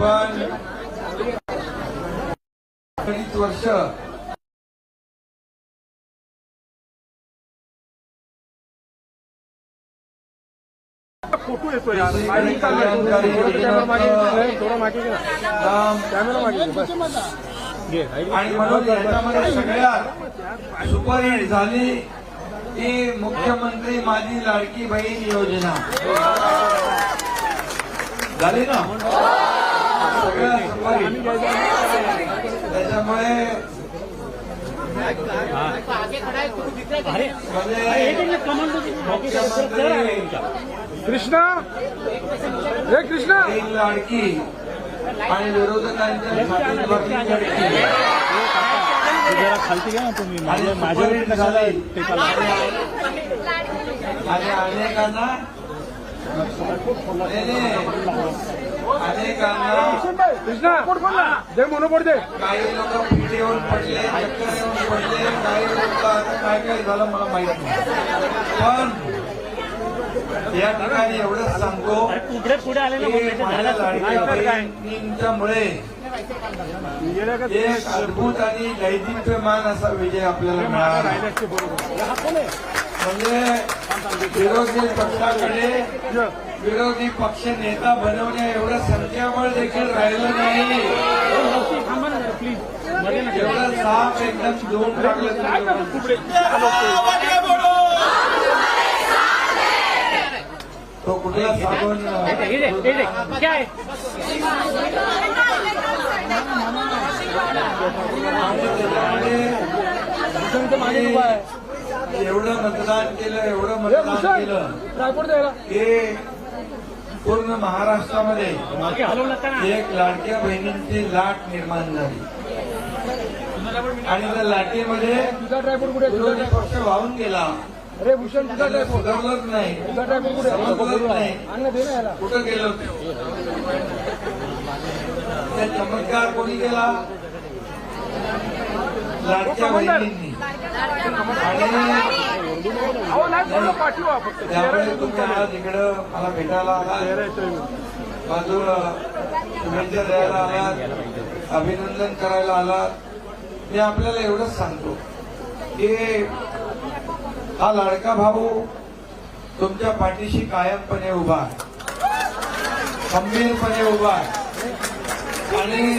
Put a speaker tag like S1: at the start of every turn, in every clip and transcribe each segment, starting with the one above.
S1: आपण अडीच वर्ष
S2: फोटो
S1: आणि म्हणून याच्यामध्ये सगळ्यात सुपरहिट झाली ती मुख्यमंत्री माझी लाडकी बहीण योजना. झाली ना? त्याच्यामुळे
S2: कृष्णा? हे कृष्णा?
S1: लाडकी आणि विरोधकांच्या
S3: खालती घ्या ना तुम्ही. माझ्या कशाला
S1: आणि. अनेकांना
S2: कृष्णा मोनोपोड दे
S1: काही लोक पिठी येऊन पडले चक्कर येऊन पडले काही लोक काय काय झालं मला माहीत नाही पण या ठिकाणी एवढंच सांगतो
S3: पुढे पुढे आले ना
S1: बहिणींच्यामुळे एक अद्भुत आणि दैदिप्यमान असा विजय आपल्याला मिळाला. म्हणजे विरोधी पक्षाकडे विरोधी पक्ष नेता बनवण्या एवढं संख्याबळ देखील राहिलं नाही. एवढं साफ एकदम दोन टाकलं तो कुठला साबण? त्याच्यामध्ये एवढं मतदान केलं एवढं मतदान केलं हे पूर्ण महाराष्ट्रामध्ये एक लाडक्या बहिणींची लाट निर्माण झाली. आणि त्या लाटेमध्ये विरोधी पक्ष वाहून गेला.
S2: अरे भूषण
S1: सुधारलंच नाही.
S2: कुठं
S1: गेलो त्या चमत्कार कोणी केला? लाडक्या बहिणींनी. आणि त्यामुळे तुम्ही आज इकडं मला भेटायला आलात बाजूला शुभेच्छा द्यायला आलात अभिनंदन करायला आलात. मी आपल्याला एवढंच सांगतो की हा लाडका भाऊ तुमच्या पाठीशी कायमपणे उभा आहे. खंबीरपणे उभा आहे. आणि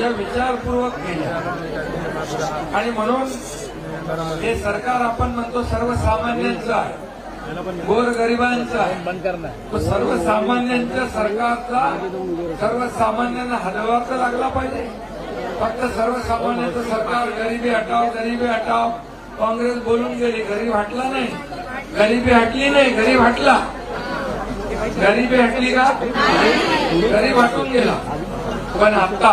S1: या विचारपूर्वक केल्या आणि म्हणून हे सरकार आपण म्हणतो सर्वसामान्यांचं आहे. गोरगरिबांचं आहे. तो सर्वसामान्यांच्या सरकारचा सर्वसामान्यांना हातभार तर लागला पाहिजे. फक्त सर्वसामान्यांचं सरकार गरिबी हटाव गरिबी हटाव काँग्रेस बोलून गेली गरीब हटला नाही. गरिबी हटली नाही गरीब हटला. गरिबी हटली का? गरीब हटून गेला. पण आता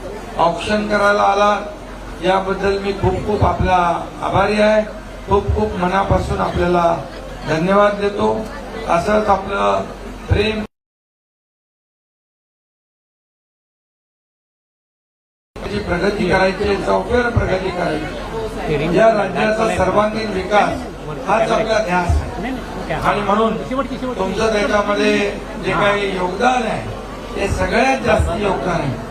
S1: ऑप्शन करायला आला. याबद्दल मी खूप खूप आपला आभारी आहे. खूप खूप मनापासून आपल्याला धन्यवाद देतो. असंच आपलं प्रेम प्रगती करायची चौफेर प्रगती करायची या राज्याचा सर्वांगीण विकास हाच आपला ध्यास आहे. आणि म्हणून तुमचं त्याच्यामध्ये जे काही योगदान आहे ते सगळ्यात जास्त योगदान आहे.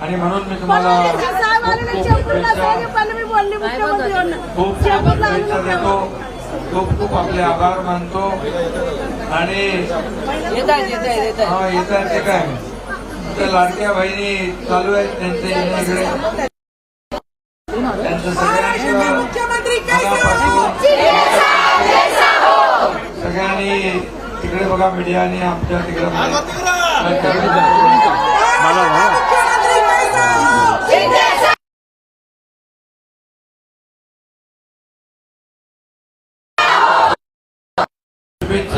S1: आणि म्हणून मी तुम्हाला
S4: साहेब आले ना चेंबूरला साहेब पहिले मी बोलली मुख्यमंत्र्यांना.
S1: खूप शुभेच्छा देतो. खूप खूप आपले आभार मानतो. आणि हा येत आहे ते काय? ते लाडक्या बहिणी चालू आहेत त्यांचे येणे त्यांचं मनापासून सगळ्यांनी तिकडे बघा मीडियाने आमच्या तिकडे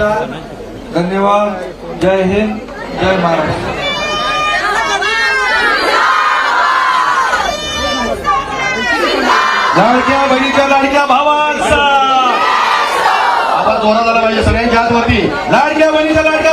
S1: शुभेच्छा धन्यवाद. जय हिंद. जय महाराष्ट्र.
S5: लाडक्या बहिणीच्या लाडक्या भावांचा. आता जोरा झाला पाहिजे सगळ्यांच्या हातवरती. लाडक्या बहिणीच्या लाडक्या